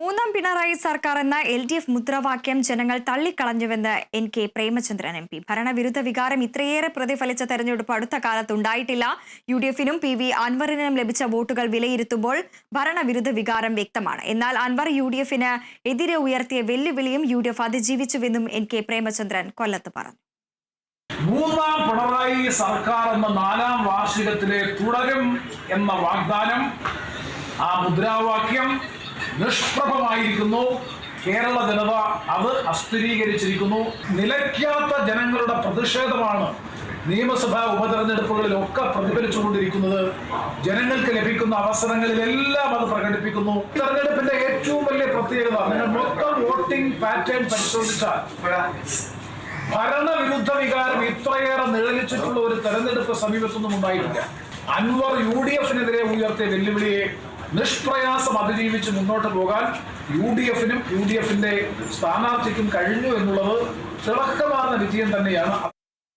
മൂന്നാം പിണറായി സർക്കാർ എന്ന എൽ ഡി എഫ് മുദ്രാവാക്യം ജനങ്ങൾ തള്ളിക്കളഞ്ഞുവെന്ന് N K Premachandran M P. ഭരണവിരുദ്ധ വികാരം ഇത്രയേറെ പ്രതിഫലിച്ച തെരഞ്ഞെടുപ്പ് അടുത്ത കാലത്ത് ഉണ്ടായിട്ടില്ല. യു ഡി എഫിനും പി വി അൻവറിനും ലഭിച്ച വോട്ടുകൾ വിലയിരുത്തുമ്പോൾ ഭരണവിരുദ്ധ വികാരം വ്യക്തമാണ്. എന്നാൽ അൻവർ യു ഡി എഫിന് എതിരെ ഉയർത്തിയ വെല്ലുവിളിയും യു ഡി എഫ് അതിജീവിച്ചുവെന്നും എൻ കെ പ്രേമചന്ദ്രൻ കൊല്ലത്ത് പറഞ്ഞു. മൂന്നാം പിണറായി സർക്കാർ എന്ന നാലാം വാർഷികത്തിലെ തുടരും എന്ന വാഗ്ദാനം ആ മുദ്രാവാക്യം നിഷ്പ്രഭമായിരിക്കുന്നു. കേരള ജനത അത് അസ്ഥിരീകരിച്ചിരിക്കുന്നു. നിലയ്ക്കാത്ത ജനങ്ങളുടെ പ്രതിഷേധമാണ് നിയമസഭാ ഉപതെരഞ്ഞെടുപ്പുകളിലൊക്കെ പ്രതിഫലിച്ചുകൊണ്ടിരിക്കുന്നത്. ജനങ്ങൾക്ക് ലഭിക്കുന്ന അവസരങ്ങളിലെല്ലാം അത് പ്രകടിപ്പിക്കുന്നു. തെരഞ്ഞെടുപ്പിന്റെ ഏറ്റവും വലിയ പ്രത്യേകത മൊത്തം വോട്ടിംഗ് പാറ്റേൺ പരിശോധിച്ചാൽ ഭരണവിരുദ്ധ വികാരം ഇത്രയേറെ നിഴലിച്ചിട്ടുള്ള ഒരു തെരഞ്ഞെടുപ്പ് സമീപത്തൊന്നും ഉണ്ടായിട്ടില്ല. അൻവർ യു ഡി എഫിനെതിരെ ഉയർത്തിയ വെല്ലുവിളിയെ നിഷ്പ്രയാസം അതിജീവിച്ച് മുന്നോട്ട് പോകാൻ യു ഡി എഫിനും യു ഡി എഫിന്റെ സ്ഥാനാർത്ഥിക്കും കഴിഞ്ഞു എന്നുള്ളത് തിളക്കമാർന്ന വിജയം തന്നെയാണ്.